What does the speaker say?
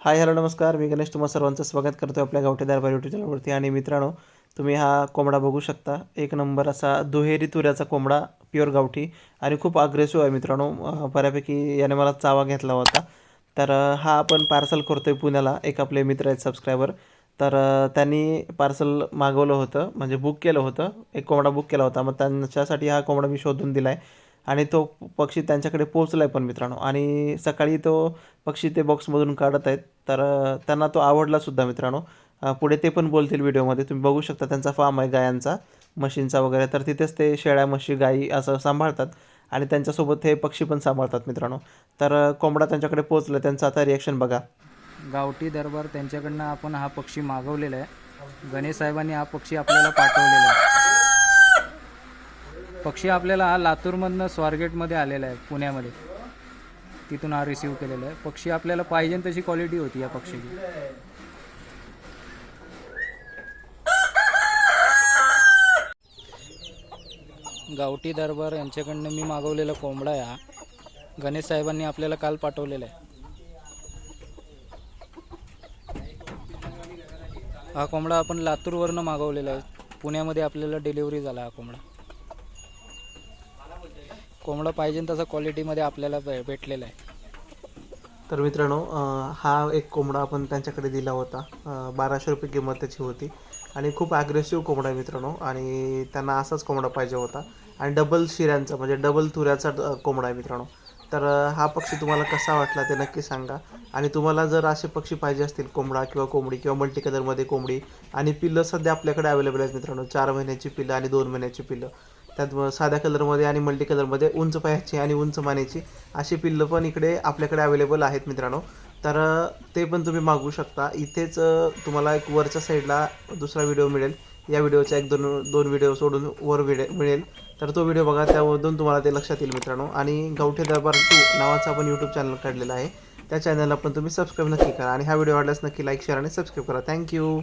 Hi hello नमस्कार. मी गणेश तुम्हा सर्वांचं स्वागत करतो आपल्या गावठेदार दरबार यूट्यूब चॅनलवरती. आणि मित्रांनो तुम्ही हा कोंबडा बघू शकता. एक नंबर असा दुहेरी तुऱ्याचा कोंबडा प्युअर गावठी. आणि खूप अग्रेसिव्ह आहे मित्रांनो. बऱ्यापैकी याने मला चावा घेतला होता. तर हा आपण पार्सल करतो आहे पुण्याला. एक आपले मित्र आहेत सबस्क्रायबर तर त्यांनी पार्सल मागवलं होतं. म्हणजे बुक केलं होतं. एक कोंबडा बुक केला होता. मग त्यांच्यासाठी हा कोंबडा मी शोधून दिला आहे आणि तो पक्षी त्यांच्याकडे पोहोचला आहे पण मित्रांनो. आणि सकाळी तो पक्षी ते बॉक्समधून काढत आहेत. तर त्यांना तो आवडलासुद्धा मित्रांनो. पुढे ते पण बोलतील व्हिडिओमध्ये. तुम्ही बघू शकता त्यांचा फार्म आहे गायांचा म्हशींचा वगैरे. तर तिथेच ते शेळ्या म्हशी गाई असं सांभाळतात. आणि त्यांच्यासोबत हे पक्षी पण सांभाळतात मित्रांनो. तर कोंबडा त्यांच्याकडे पोहोचला. त्यांचं आता रिॲक्शन बघा. गावठी दरबार त्यांच्याकडनं आपण हा पक्षी मागवलेला आहे. गणेश साहेबांनी हा पक्षी आपल्याला पाठवलेला आहे. पक्षी आपल्याला हा लातूरमधनं स्वारगेटमध्ये आलेला आहे पुण्यामध्ये. तिथून हा रिसीव केलेला आहे. पक्षी आपल्याला पाहिजे तशी क्वालिटी होती या पक्षीची. गावठी दरबार यांच्याकडनं मी मागवलेला कोंबडा आहे हा गणेश साहेबांनी आपल्याला काल पाठवलेला आहे. हा कोंबडा आपण लातूरवरनं मागवलेला आहे. पुण्यामध्ये आपल्याला डिलिव्हरी झाला हा कोंबडा. कोंबडा पाहिजे तसा क्वालिटीमध्ये आपल्याला भे- भेटलेला आहे. तर मित्रांनो हा एक कोंबडा आपण त्यांच्याकडे दिला होता. बाराशे रुपये किंमत त्याची होती. आणि खूप ॲग्रेसिव्ह कोंबडा आहे मित्रांनो. आणि त्यांना असाच कोंबडा पाहिजे होता. आणि डबल शिऱ्यांचा म्हणजे डबल तुऱ्याचा कोंबडा आहे मित्रांनो. तर हा पक्षी तुम्हाला कसा वाटला ते नक्की सांगा. आणि तुम्हाला जर असे पक्षी पाहिजे असतील कोंबडा किंवा कोंबडी किंवा मल्टी कलरमध्ये कोंबडी आणि पिल्लं सध्या आपल्याकडे अवेलेबल आहेत मित्रांनो. चार महिन्याची पिल्लं आणि दोन महिन्याची पिल्लं. त्यात साध्या कलरमध्ये आणि मल्टी कलरमध्ये उंच पायाची आणि उंच मानेची अशी पिल्लं पण इकडे आपल्याकडे अवेलेबल आहेत मित्रांनो. तर ते पण तुम्ही मागवू शकता. इथेच तुम्हाला एक वरच्या साईडला दुसरा व्हिडिओ मिळेल. या व्हिडिओचा एक दोन दोन व्हिडिओ सोडून वर व्हिडिओ मिळेल. तर तो व्हिडिओ बघा त्यामधून तुम्हाला ते लक्षात येईल मित्रांनो. आणि गावठे दरबार टू नावाचा आपण यूट्यूब चॅनल काढलेला आहे. त्या चॅनलला पण तुम्ही सबस्क्राईब नक्की करा. आणि हा व्हिडिओ आवडल्यास नक्की लाईक शेअर आणि सबस्क्राईब करा. Thank you